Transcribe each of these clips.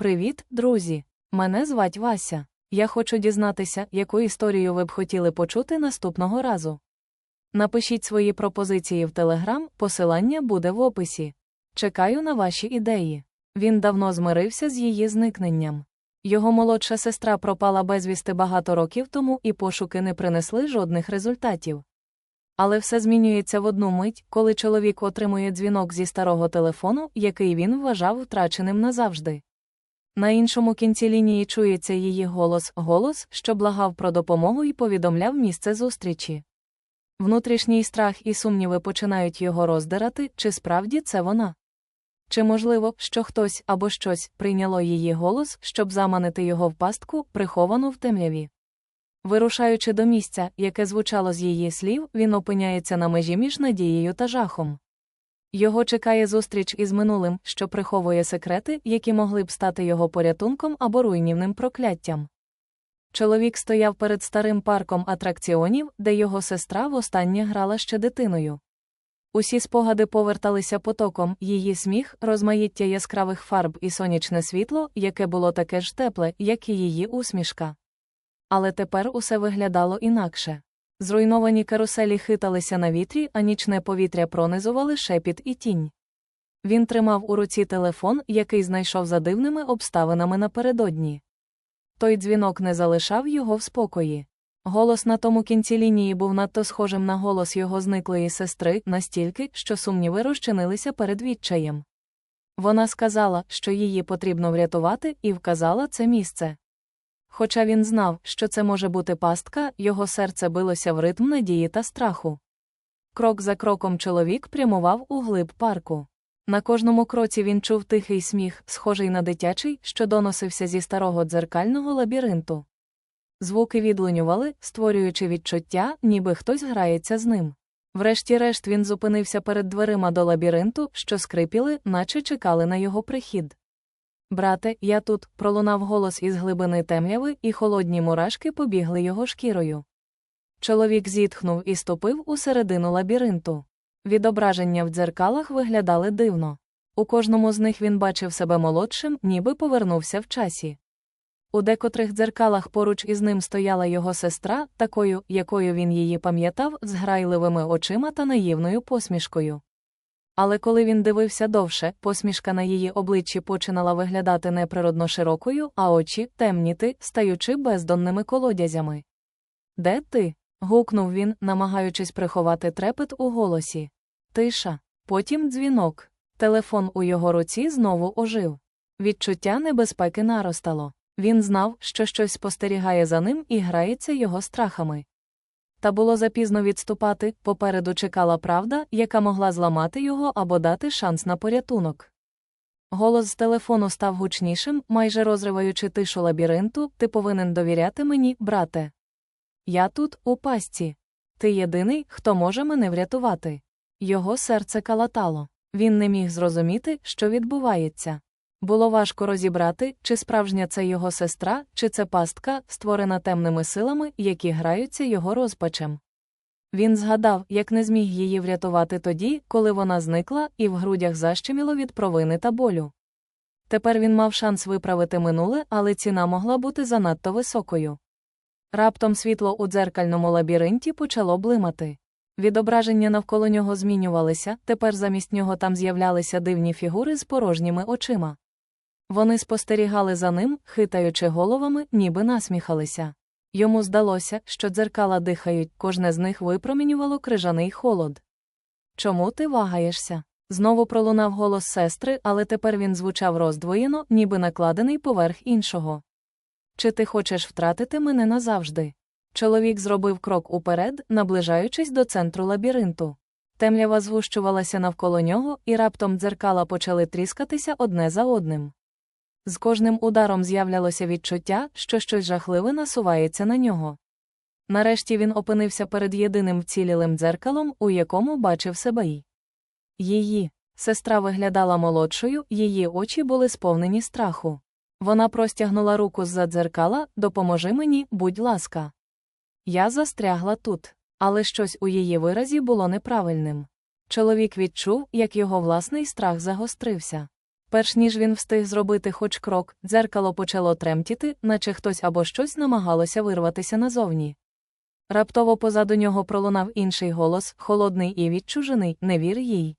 Привіт, друзі! Мене звать Вася. Я хочу дізнатися, яку історію ви б хотіли почути наступного разу. Напишіть свої пропозиції в Телеграм, посилання буде в описі. Чекаю на ваші ідеї. Він давно змирився з її зникненням. Його молодша сестра пропала безвісти багато років тому і пошуки не принесли жодних результатів. Але все змінюється в одну мить, коли чоловік отримує дзвінок зі старого телефону, який він вважав втраченим назавжди. На іншому кінці лінії чується її голос, голос, що благав про допомогу і повідомляв місце зустрічі. Внутрішній страх і сумніви починають його роздирати, чи справді це вона. Чи можливо, що хтось або щось прийняло її голос, щоб заманити його в пастку, приховану в темряві. Вирушаючи до місця, яке звучало з її слів, він опиняється на межі між надією та жахом. Його чекає зустріч із минулим, що приховує секрети, які могли б стати його порятунком або руйнівним прокляттям. Чоловік стояв перед старим парком атракціонів, де його сестра востаннє грала ще дитиною. Усі спогади поверталися потоком, її сміх, розмаїття яскравих фарб і сонячне світло, яке було таке ж тепле, як і її усмішка. Але тепер усе виглядало інакше. Зруйновані каруселі хиталися на вітрі, а нічне повітря пронизували шепіт і тінь. Він тримав у руці телефон, який знайшов за дивними обставинами напередодні. Той дзвінок не залишав його в спокої. Голос на тому кінці лінії був надто схожим на голос його зниклої сестри, настільки, що сумніви розчинилися перед відчаєм. Вона сказала, що її потрібно врятувати, і вказала це місце. Хоча він знав, що це може бути пастка, його серце билося в ритм надії та страху. Крок за кроком чоловік прямував у глиб парку. На кожному кроці він чув тихий сміх, схожий на дитячий, що доносився зі старого дзеркального лабіринту. Звуки відлунювали, створюючи відчуття, ніби хтось грається з ним. Врешті-решт він зупинився перед дверима до лабіринту, що скрипіли, наче чекали на його прихід. Брате, я тут, пролунав голос із глибини темряви, і холодні мурашки побігли його шкірою. Чоловік зітхнув і ступив у середину лабіринту. Відображення в дзеркалах виглядали дивно. У кожному з них він бачив себе молодшим, ніби повернувся в часі. У декотрих дзеркалах поруч із ним стояла його сестра, такою, якою він її пам'ятав, з грайливими очима та наївною посмішкою. Але коли він дивився довше, посмішка на її обличчі починала виглядати неприродно широкою, а очі темніти, стаючи бездонними колодязями. Де ти? гукнув він, намагаючись приховати трепет у голосі. Тиша. Потім дзвінок. Телефон у його руці знову ожив. Відчуття небезпеки наростало. Він знав, що щось спостерігає за ним і грається його страхами. Та було запізно відступати, попереду чекала правда, яка могла зламати його або дати шанс на порятунок. Голос з телефону став гучнішим, майже розриваючи тишу лабіринту, ти повинен довіряти мені, брате. Я тут, у пастці. Ти єдиний, хто може мене врятувати. Його серце калатало. Він не міг зрозуміти, що відбувається. Було важко розібрати, чи справжня це його сестра, чи це пастка, створена темними силами, які граються його розпачем. Він згадав, як не зміг її врятувати тоді, коли вона зникла, і в грудях защеміло від провини та болю. Тепер він мав шанс виправити минуле, але ціна могла бути занадто високою. Раптом світло у дзеркальному лабіринті почало блимати. Відображення навколо нього змінювалися, тепер замість нього там з'являлися дивні фігури з порожніми очима. Вони спостерігали за ним, хитаючи головами, ніби насміхалися. Йому здалося, що дзеркала дихають, кожне з них випромінювало крижаний холод. Чому ти вагаєшся? Знову пролунав голос сестри, але тепер він звучав роздвоєно, ніби накладений поверх іншого. Чи ти хочеш втратити мене назавжди? Чоловік зробив крок уперед, наближаючись до центру лабіринту. Темрява згущувалася навколо нього, і раптом дзеркала почали тріскатися одне за одним. З кожним ударом з'являлося відчуття, що щось жахливе насувається на нього. Нарешті він опинився перед єдиним вцілілим дзеркалом, у якому бачив себе й. Її сестра виглядала молодшою, її очі були сповнені страху. Вона простягнула руку з-за дзеркала Допоможи мені, будь ласка. Я застрягла тут, але щось у її виразі було неправильним. Чоловік відчув, як його власний страх загострився. Перш ніж він встиг зробити хоч крок, дзеркало почало тремтіти, наче хтось або щось намагалося вирватися назовні. Раптово позаду нього пролунав інший голос, холодний і відчужений, не вір їй.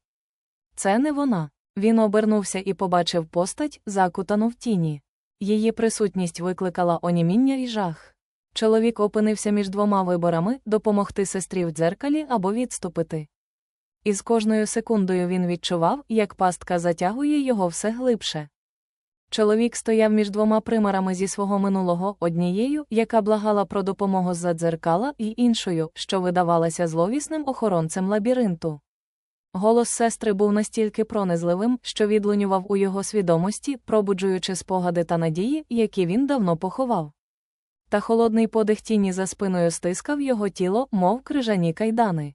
Це не вона. Він обернувся і побачив постать, закутану в тіні. Її присутність викликала оніміння і жах. Чоловік опинився між двома виборами допомогти сестрі в дзеркалі або відступити. І з кожною секундою він відчував, як пастка затягує його все глибше. Чоловік стояв між двома примарами зі свого минулого, однією, яка благала про допомогу з-за дзеркала, і іншою, що видавалася зловісним охоронцем лабіринту. Голос сестри був настільки пронизливим, що відлунював у його свідомості, пробуджуючи спогади та надії, які він давно поховав. Та холодний подих тіні за спиною стискав його тіло, мов крижані кайдани.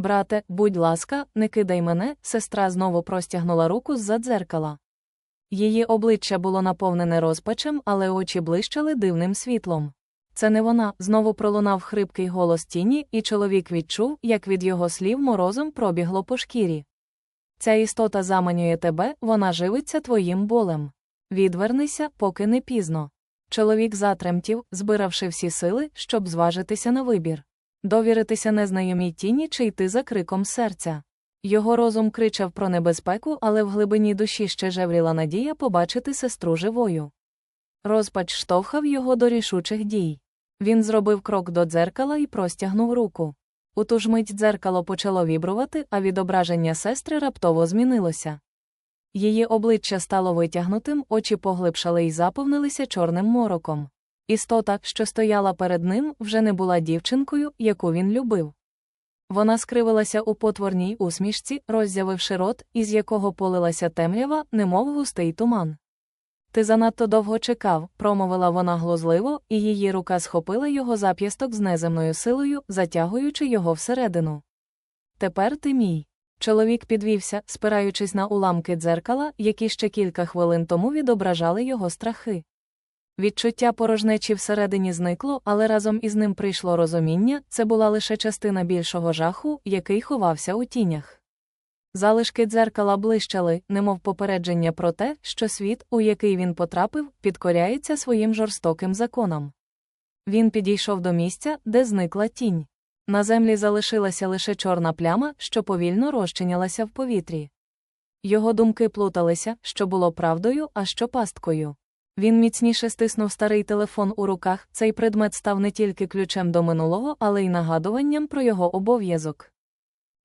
Брате, будь ласка, не кидай мене, сестра знову простягнула руку з-за дзеркала. Її обличчя було наповнене розпачем, але очі блищали дивним світлом. Це не вона, знову пролунав хрипкий голос тіні, і чоловік відчув, як від його слів морозом пробігло по шкірі. Ця істота заманює тебе, вона живиться твоїм болем. Відвернися, поки не пізно. Чоловік затремтів, збиравши всі сили, щоб зважитися на вибір. Довіритися незнайомій тіні чи йти за криком серця. Його розум кричав про небезпеку, але в глибині душі ще жевріла надія побачити сестру живою. Розпач штовхав його до рішучих дій. Він зробив крок до дзеркала і простягнув руку. У ту ж мить дзеркало почало вібрувати, а відображення сестри раптово змінилося. Її обличчя стало витягнутим, очі поглибшали і заповнилися чорним мороком. Істота, що стояла перед ним, вже не була дівчинкою, яку він любив. Вона скривилася у потворній усмішці, роззявивши рот, із якого полилася темрява, немов густий туман. Ти занадто довго чекав, промовила вона глузливо, і її рука схопила його зап'ясток з неземною силою, затягуючи його всередину. Тепер ти мій. Чоловік підвівся, спираючись на уламки дзеркала, які ще кілька хвилин тому відображали його страхи. Відчуття порожнечі всередині зникло, але разом із ним прийшло розуміння це була лише частина більшого жаху, який ховався у тінях. Залишки дзеркала блищали, немов попередження про те, що світ, у який він потрапив, підкоряється своїм жорстоким законам. Він підійшов до місця, де зникла тінь. На землі залишилася лише чорна пляма, що повільно розчинялася в повітрі. Його думки плуталися, що було правдою, а що пасткою. Він міцніше стиснув старий телефон у руках, цей предмет став не тільки ключем до минулого, але й нагадуванням про його обов'язок.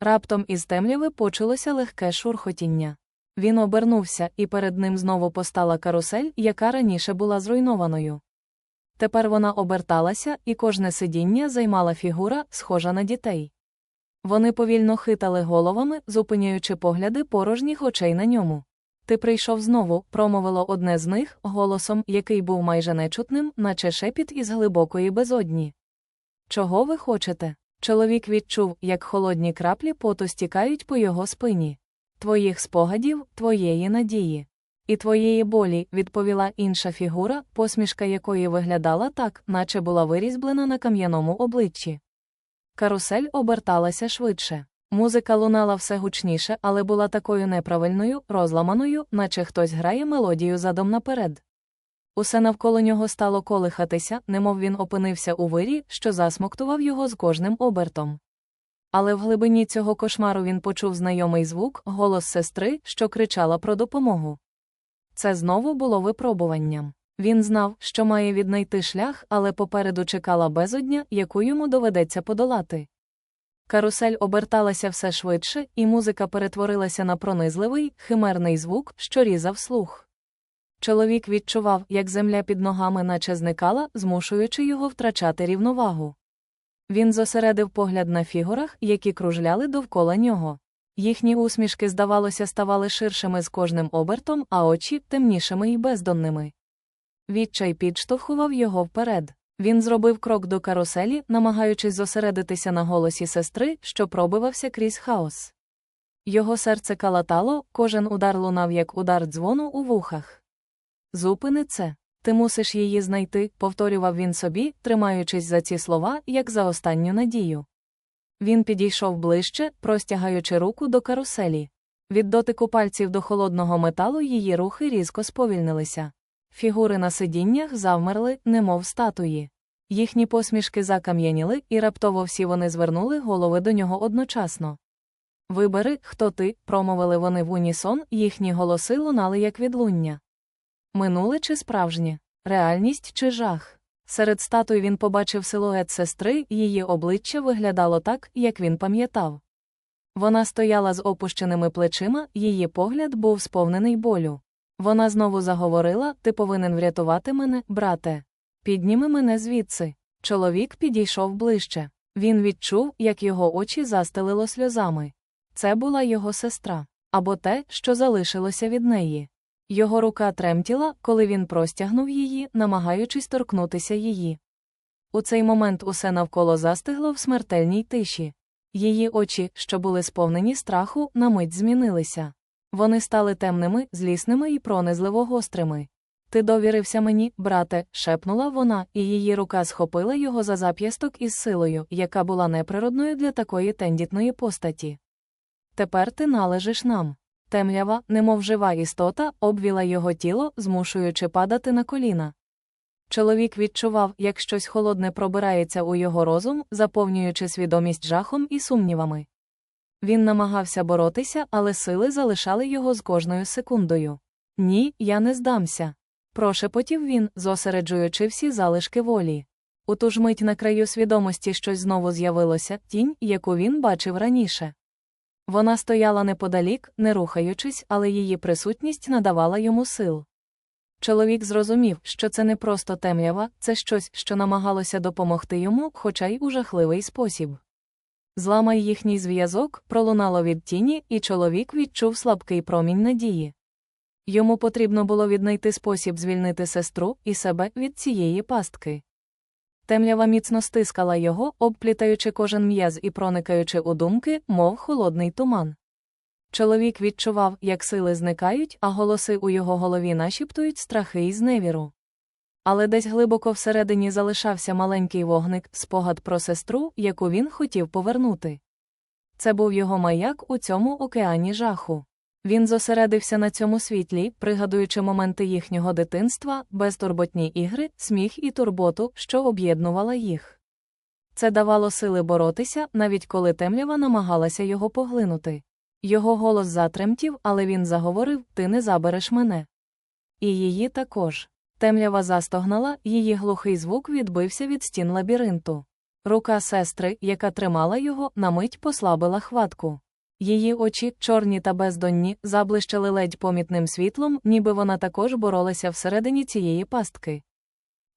Раптом із темряви почулося легке шурхотіння. Він обернувся, і перед ним знову постала карусель, яка раніше була зруйнованою. Тепер вона оберталася, і кожне сидіння займала фігура, схожа на дітей. Вони повільно хитали головами, зупиняючи погляди порожніх очей на ньому. Ти прийшов знову, промовило одне з них, голосом, який був майже нечутним, наче шепіт із глибокої безодні. Чого ви хочете? Чоловік відчув, як холодні краплі поту стікають по його спині. Твоїх спогадів, твоєї надії. І твоєї болі, відповіла інша фігура, посмішка якої виглядала так, наче була вирізблена на кам'яному обличчі. Карусель оберталася швидше. Музика лунала все гучніше, але була такою неправильною, розламаною, наче хтось грає мелодію задом наперед. Усе навколо нього стало колихатися, немов він опинився у вирі, що засмоктував його з кожним обертом. Але в глибині цього кошмару він почув знайомий звук, голос сестри, що кричала про допомогу. Це знову було випробуванням. Він знав, що має віднайти шлях, але попереду чекала безодня, яку йому доведеться подолати. Карусель оберталася все швидше, і музика перетворилася на пронизливий, химерний звук, що різав слух. Чоловік відчував, як земля під ногами наче зникала, змушуючи його втрачати рівновагу. Він зосередив погляд на фігурах, які кружляли довкола нього. Їхні усмішки, здавалося, ставали ширшими з кожним обертом, а очі темнішими і бездонними. Відчай підштовхував його вперед. Він зробив крок до каруселі, намагаючись зосередитися на голосі сестри, що пробивався крізь хаос. Його серце калатало, кожен удар лунав як удар дзвону у вухах. Зупини це. Ти мусиш її знайти, повторював він собі, тримаючись за ці слова, як за останню надію. Він підійшов ближче, простягаючи руку до каруселі. Від дотику пальців до холодного металу її рухи різко сповільнилися. Фігури на сидіннях завмерли, немов статуї. Їхні посмішки закам'яніли, і раптово всі вони звернули голови до нього одночасно. Вибери, хто ти, промовили вони в унісон, їхні голоси лунали як відлуння. Минуле чи справжнє, реальність чи жах. Серед статуй він побачив силует сестри, її обличчя виглядало так, як він пам'ятав. Вона стояла з опущеними плечима, її погляд був сповнений болю. Вона знову заговорила: Ти повинен врятувати мене, брате. Підніми мене звідси. Чоловік підійшов ближче. Він відчув, як його очі застелило сльозами. Це була його сестра, або те, що залишилося від неї. Його рука тремтіла, коли він простягнув її, намагаючись торкнутися її. У цей момент усе навколо застигло в смертельній тиші. Її очі, що були сповнені страху, на мить змінилися. Вони стали темними, злісними і пронизливо гострими. Ти довірився мені, брате, шепнула вона, і її рука схопила його за зап'ясток із силою, яка була неприродною для такої тендітної постаті. Тепер ти належиш нам. Темрява, немов жива істота, обвіла його тіло, змушуючи падати на коліна. Чоловік відчував, як щось холодне пробирається у його розум, заповнюючи свідомість жахом і сумнівами. Він намагався боротися, але сили залишали його з кожною секундою. Ні, я не здамся. Прошепотів він, зосереджуючи всі залишки волі. У ту ж мить на краю свідомості щось знову з'явилося, тінь, яку він бачив раніше. Вона стояла неподалік, не рухаючись, але її присутність надавала йому сил. Чоловік зрозумів, що це не просто темрява, це щось, що намагалося допомогти йому, хоча й у жахливий спосіб. Зламай їхній зв'язок, пролунало від тіні, і чоловік відчув слабкий промінь надії. Йому потрібно було віднайти спосіб звільнити сестру і себе від цієї пастки. Темрява міцно стискала його, обплітаючи кожен м'яз і проникаючи у думки, мов холодний туман. Чоловік відчував, як сили зникають, а голоси у його голові нашіптують страхи і зневіру. Але десь глибоко всередині залишався маленький вогник, спогад про сестру, яку він хотів повернути. Це був його маяк у цьому океані жаху. Він зосередився на цьому світлі, пригадуючи моменти їхнього дитинства, безтурботні ігри, сміх і турботу, що об'єднувала їх. Це давало сили боротися, навіть коли темрява намагалася його поглинути. Його голос затремтів, але він заговорив Ти не забереш мене. І її також. Темрява застогнала, її глухий звук відбився від стін лабіринту. Рука сестри, яка тримала його, на мить послабила хватку. Її очі, чорні та бездонні, заблищали ледь помітним світлом, ніби вона також боролася всередині цієї пастки.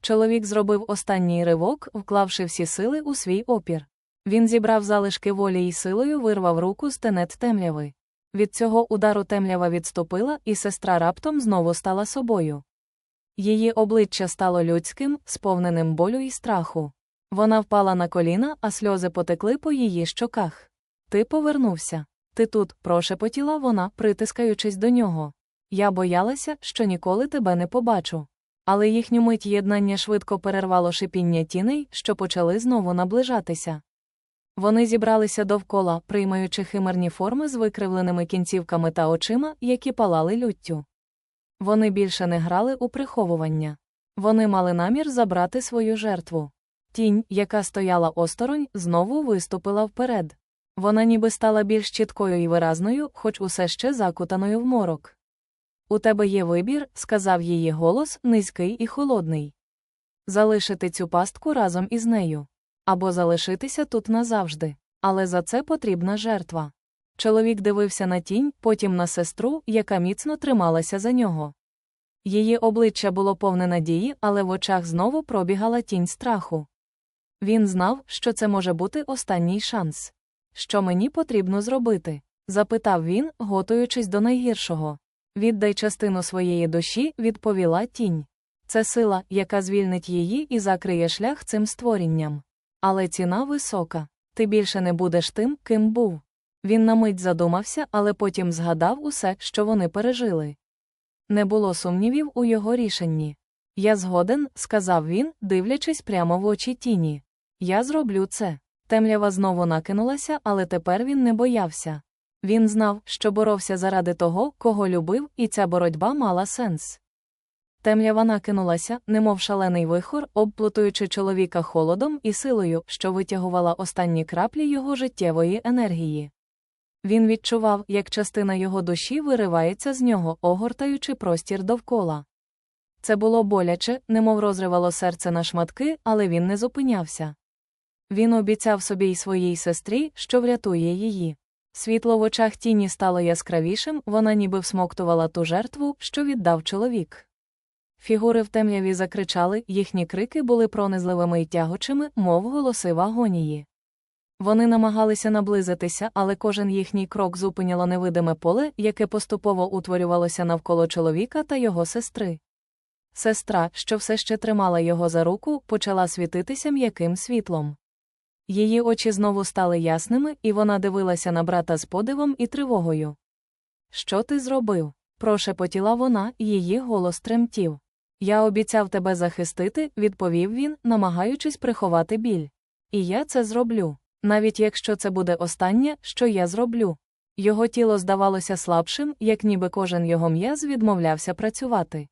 Чоловік зробив останній ривок, вклавши всі сили у свій опір. Він зібрав залишки волі і силою вирвав руку з тенет темряви. Від цього удару темрява відступила, і сестра раптом знову стала собою. Її обличчя стало людським, сповненим болю і страху. Вона впала на коліна, а сльози потекли по її щоках. Ти повернувся. Ти тут, прошепотіла вона, притискаючись до нього. Я боялася, що ніколи тебе не побачу. Але їхню мить єднання швидко перервало шипіння тіней, що почали знову наближатися. Вони зібралися довкола, приймаючи химерні форми з викривленими кінцівками та очима, які палали люттю. Вони більше не грали у приховування. Вони мали намір забрати свою жертву. Тінь, яка стояла осторонь, знову виступила вперед. Вона ніби стала більш чіткою і виразною, хоч усе ще закутаною в морок. У тебе є вибір, сказав її голос, низький і холодний. Залишити цю пастку разом із нею. Або залишитися тут назавжди. Але за це потрібна жертва. Чоловік дивився на тінь, потім на сестру, яка міцно трималася за нього. Її обличчя було повне надії, але в очах знову пробігала тінь страху. Він знав, що це може бути останній шанс. Що мені потрібно зробити? запитав він, готуючись до найгіршого. Віддай частину своєї душі, відповіла тінь. Це сила, яка звільнить її і закриє шлях цим створінням. Але ціна висока. Ти більше не будеш тим, ким був. Він на мить задумався, але потім згадав усе, що вони пережили. Не було сумнівів у його рішенні. Я згоден, сказав він, дивлячись прямо в очі тіні. Я зроблю це. Темрява знову накинулася, але тепер він не боявся. Він знав, що боровся заради того, кого любив, і ця боротьба мала сенс. Темрява накинулася, немов шалений вихор, обплутуючи чоловіка холодом і силою, що витягувала останні краплі його життєвої енергії. Він відчував, як частина його душі виривається з нього, огортаючи простір довкола. Це було боляче, немов розривало серце на шматки, але він не зупинявся. Він обіцяв собі й своїй сестрі, що врятує її. Світло в очах тіні стало яскравішим, вона ніби всмоктувала ту жертву, що віддав чоловік. Фігури в темряві закричали, їхні крики були пронизливими й тягучими, мов голоси в агонії. Вони намагалися наблизитися, але кожен їхній крок зупиняло невидиме поле, яке поступово утворювалося навколо чоловіка та його сестри. Сестра, що все ще тримала його за руку, почала світитися м'яким світлом. Її очі знову стали ясними, і вона дивилася на брата з подивом і тривогою. Що ти зробив? прошепотіла вона, її голос тремтів. Я обіцяв тебе захистити, відповів він, намагаючись приховати біль. І я це зроблю. Навіть якщо це буде останнє, що я зроблю. Його тіло здавалося слабшим, як ніби кожен його м'яз відмовлявся працювати.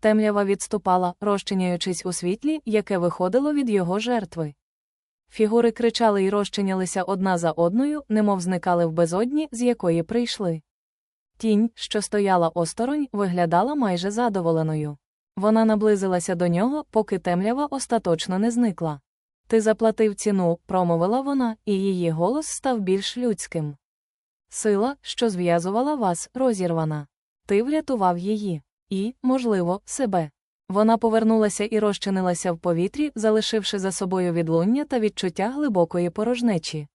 Темрява відступала, розчиняючись у світлі, яке виходило від його жертви. Фігури кричали й розчинялися одна за одною, немов зникали в безодні, з якої прийшли. Тінь, що стояла осторонь, виглядала майже задоволеною. Вона наблизилася до нього, поки темрява остаточно не зникла. Ти заплатив ціну, промовила вона, і її голос став більш людським. Сила, що зв'язувала вас, розірвана. Ти врятував її. І, можливо, себе. Вона повернулася і розчинилася в повітрі, залишивши за собою відлуння та відчуття глибокої порожнечі.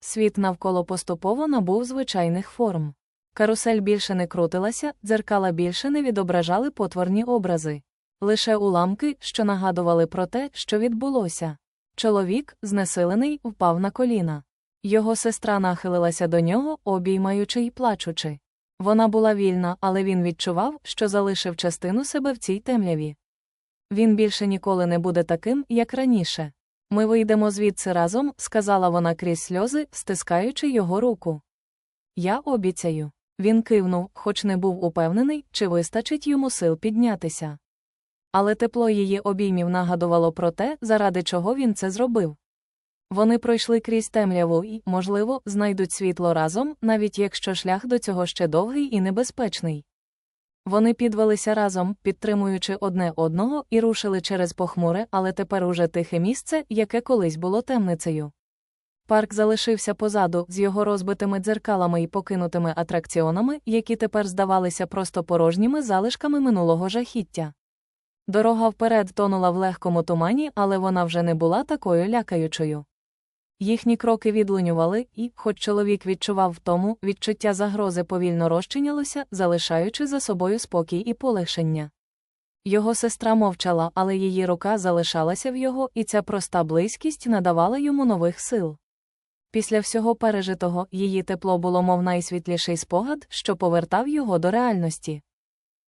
Світ навколо поступово набув звичайних форм. Карусель більше не крутилася, дзеркала більше не відображали потворні образи. Лише уламки, що нагадували про те, що відбулося. Чоловік, знесилений, впав на коліна. Його сестра нахилилася до нього, обіймаючи й плачучи. Вона була вільна, але він відчував, що залишив частину себе в цій темряві. Він більше ніколи не буде таким, як раніше. Ми вийдемо звідси разом, сказала вона крізь сльози, стискаючи його руку. Я обіцяю. Він кивнув, хоч не був упевнений, чи вистачить йому сил піднятися. Але тепло її обіймів нагадувало про те, заради чого він це зробив. Вони пройшли крізь темряву і, можливо, знайдуть світло разом, навіть якщо шлях до цього ще довгий і небезпечний. Вони підвелися разом, підтримуючи одне одного, і рушили через похмуре, але тепер уже тихе місце, яке колись було темницею. Парк залишився позаду, з його розбитими дзеркалами і покинутими атракціонами, які тепер здавалися просто порожніми залишками минулого жахіття. Дорога вперед тонула в легкому тумані, але вона вже не була такою лякаючою. Їхні кроки відлунювали, і, хоч чоловік відчував втому, відчуття загрози повільно розчинялося, залишаючи за собою спокій і полегшення. Його сестра мовчала, але її рука залишалася в його, і ця проста близькість надавала йому нових сил. Після всього пережитого її тепло було мов найсвітліший спогад, що повертав його до реальності.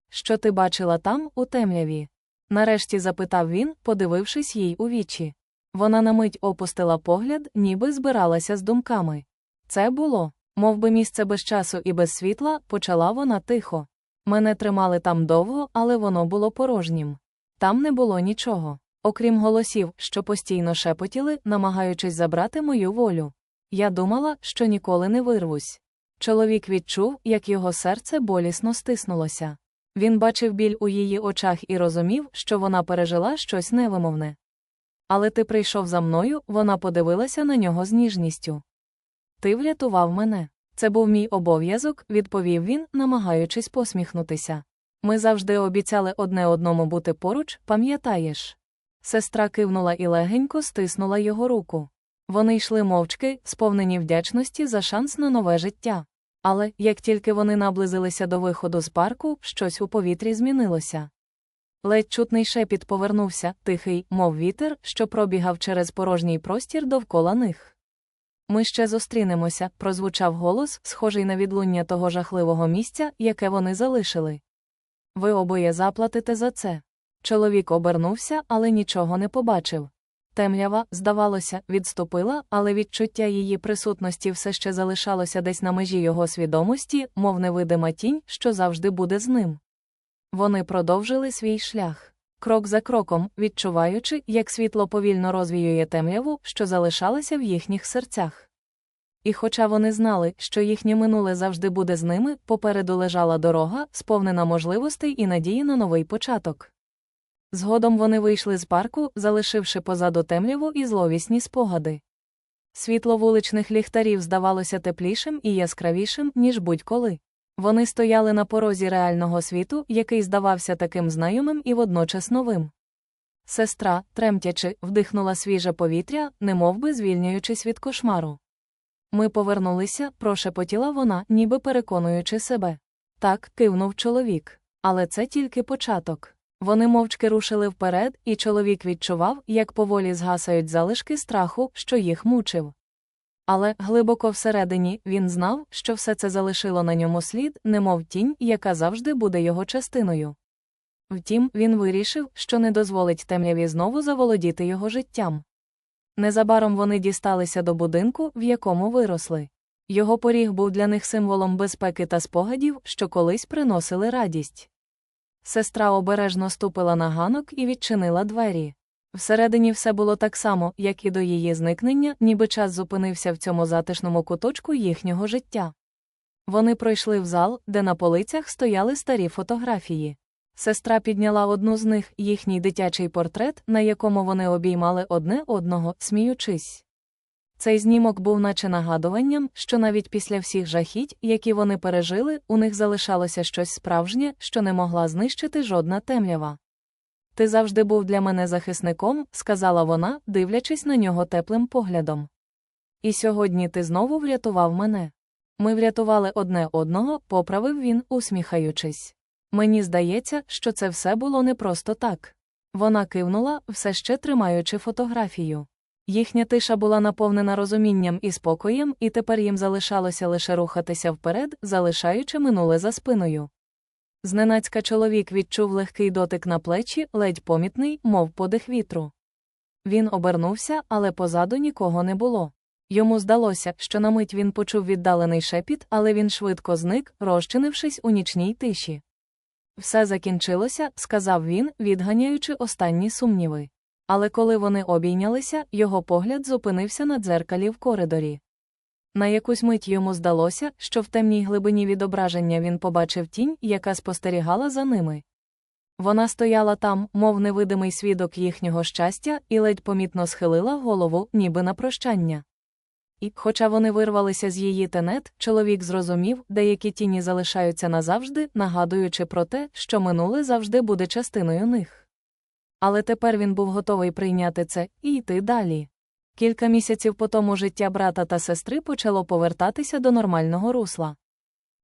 Що ти бачила там, у темряві? Нарешті запитав він, подивившись їй у вічі. Вона на мить опустила погляд, ніби збиралася з думками. Це було, мов би місце без часу і без світла, почала вона тихо. Мене тримали там довго, але воно було порожнім. Там не було нічого, окрім голосів, що постійно шепотіли, намагаючись забрати мою волю. Я думала, що ніколи не вирвусь. Чоловік відчув, як його серце болісно стиснулося. Він бачив біль у її очах і розумів, що вона пережила щось невимовне. Але ти прийшов за мною, вона подивилася на нього з ніжністю. Ти врятував мене. Це був мій обов'язок, відповів він, намагаючись посміхнутися. Ми завжди обіцяли одне одному бути поруч, пам'ятаєш. Сестра кивнула і легенько стиснула його руку. Вони йшли мовчки, сповнені вдячності за шанс на нове життя. Але як тільки вони наблизилися до виходу з парку, щось у повітрі змінилося. Ледь чутний шепіт повернувся, тихий, мов вітер, що пробігав через порожній простір довкола них. Ми ще зустрінемося, прозвучав голос, схожий на відлуння того жахливого місця, яке вони залишили. Ви обоє заплатите за це. Чоловік обернувся, але нічого не побачив. Темрява, здавалося, відступила, але відчуття її присутності все ще залишалося десь на межі його свідомості, мов невидима тінь, що завжди буде з ним. Вони продовжили свій шлях. Крок за кроком, відчуваючи, як світло повільно розвіює темряву, що залишалася в їхніх серцях. І хоча вони знали, що їхнє минуле завжди буде з ними, попереду лежала дорога, сповнена можливостей і надії на новий початок. Згодом вони вийшли з парку, залишивши позаду темряву і зловісні спогади. Світло вуличних ліхтарів здавалося теплішим і яскравішим, ніж будь-коли. Вони стояли на порозі реального світу, який здавався таким знайомим і водночас новим. Сестра, тремтячи, вдихнула свіже повітря, немовби звільняючись від кошмару. Ми повернулися, прошепотіла вона, ніби переконуючи себе. Так, кивнув чоловік. Але це тільки початок. Вони мовчки рушили вперед, і чоловік відчував, як поволі згасають залишки страху, що їх мучив. Але глибоко всередині він знав, що все це залишило на ньому слід, немов тінь, яка завжди буде його частиною. Втім, він вирішив, що не дозволить темряві знову заволодіти його життям. Незабаром вони дісталися до будинку, в якому виросли. Його поріг був для них символом безпеки та спогадів, що колись приносили радість. Сестра обережно ступила на ганок і відчинила двері. Всередині все було так само, як і до її зникнення, ніби час зупинився в цьому затишному куточку їхнього життя. Вони пройшли в зал, де на полицях стояли старі фотографії. Сестра підняла одну з них, їхній дитячий портрет, на якому вони обіймали одне одного, сміючись. Цей знімок був наче нагадуванням, що навіть після всіх жахіть, які вони пережили, у них залишалося щось справжнє, що не могла знищити жодна темрява. Ти завжди був для мене захисником, сказала вона, дивлячись на нього теплим поглядом. І сьогодні ти знову врятував мене. Ми врятували одне одного, поправив він, усміхаючись. Мені здається, що це все було не просто так. Вона кивнула, все ще тримаючи фотографію. Їхня тиша була наповнена розумінням і спокоєм, і тепер їм залишалося лише рухатися вперед, залишаючи минуле за спиною. Зненацька чоловік відчув легкий дотик на плечі, ледь помітний, мов подих вітру. Він обернувся, але позаду нікого не було. Йому здалося, що на мить він почув віддалений шепіт, але він швидко зник, розчинившись у нічній тиші. Все закінчилося, сказав він, відганяючи останні сумніви. Але коли вони обійнялися, його погляд зупинився на дзеркалі в коридорі. На якусь мить йому здалося, що в темній глибині відображення він побачив тінь, яка спостерігала за ними. Вона стояла там, мов невидимий свідок їхнього щастя, і ледь помітно схилила голову, ніби на прощання. І, хоча вони вирвалися з її тенет, чоловік зрозумів, деякі тіні залишаються назавжди, нагадуючи про те, що минуле завжди буде частиною них. Але тепер він був готовий прийняти це і йти далі. Кілька місяців по тому життя брата та сестри почало повертатися до нормального русла.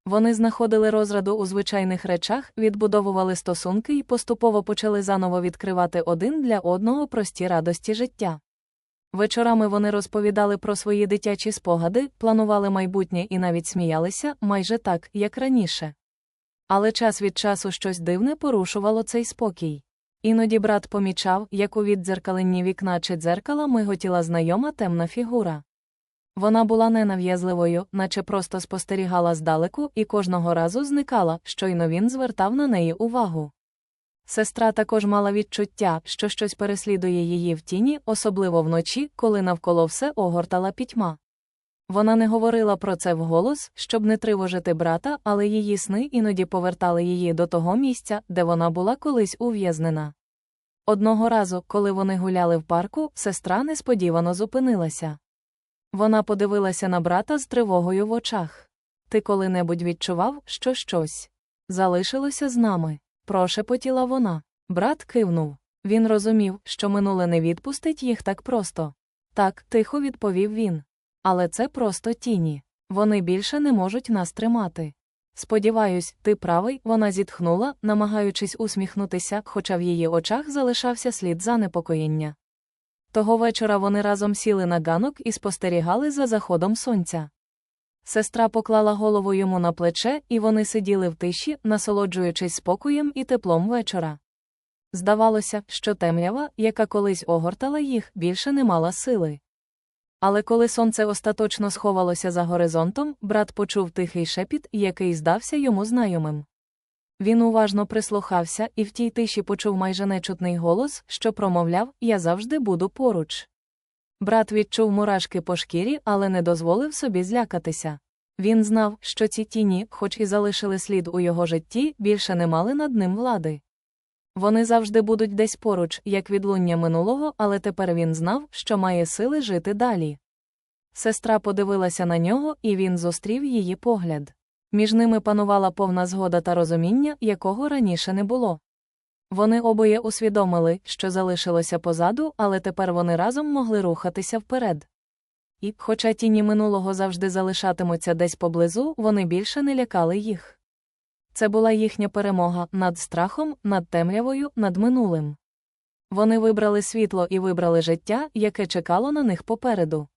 Вони знаходили розраду у звичайних речах, відбудовували стосунки і поступово почали заново відкривати один для одного прості радості життя. Вечорами вони розповідали про свої дитячі спогади, планували майбутнє і навіть сміялися, майже так, як раніше. Але час від часу щось дивне порушувало цей спокій. Іноді брат помічав, як у віддзеркаленні вікна чи дзеркала миготіла знайома темна фігура. Вона була ненав'язливою, наче просто спостерігала здалеку і кожного разу зникала, щойно він звертав на неї увагу. Сестра також мала відчуття, що щось переслідує її в тіні, особливо вночі, коли навколо все огортала пітьма. Вона не говорила про це вголос, щоб не тривожити брата, але її сни іноді повертали її до того місця, де вона була колись ув'язнена. Одного разу, коли вони гуляли в парку, сестра несподівано зупинилася. Вона подивилася на брата з тривогою в очах. Ти коли-небудь відчував, що щось залишилося з нами. Прошепотіла вона. Брат кивнув. Він розумів, що минуле не відпустить їх так просто. Так, тихо відповів він. Але це просто тіні. Вони більше не можуть нас тримати. Сподіваюсь, ти правий, вона зітхнула, намагаючись усміхнутися, хоча в її очах залишався слід занепокоєння. Того вечора вони разом сіли на ганок і спостерігали за заходом сонця. Сестра поклала голову йому на плече, і вони сиділи в тиші, насолоджуючись спокоєм і теплом вечора. Здавалося, що темрява, яка колись огортала їх, більше не мала сили. Але коли сонце остаточно сховалося за горизонтом, брат почув тихий шепіт, який здався йому знайомим. Він уважно прислухався і в тій тиші почув майже нечутний голос, що промовляв Я завжди буду поруч. Брат відчув мурашки по шкірі, але не дозволив собі злякатися. Він знав, що ці тіні, хоч і залишили слід у його житті, більше не мали над ним влади. Вони завжди будуть десь поруч, як відлуння минулого, але тепер він знав, що має сили жити далі. Сестра подивилася на нього, і він зустрів її погляд. Між ними панувала повна згода та розуміння, якого раніше не було. Вони обоє усвідомили, що залишилося позаду, але тепер вони разом могли рухатися вперед. І, хоча тіні минулого завжди залишатимуться десь поблизу, вони більше не лякали їх. Це була їхня перемога над страхом, над темрявою, над минулим. Вони вибрали світло і вибрали життя, яке чекало на них попереду.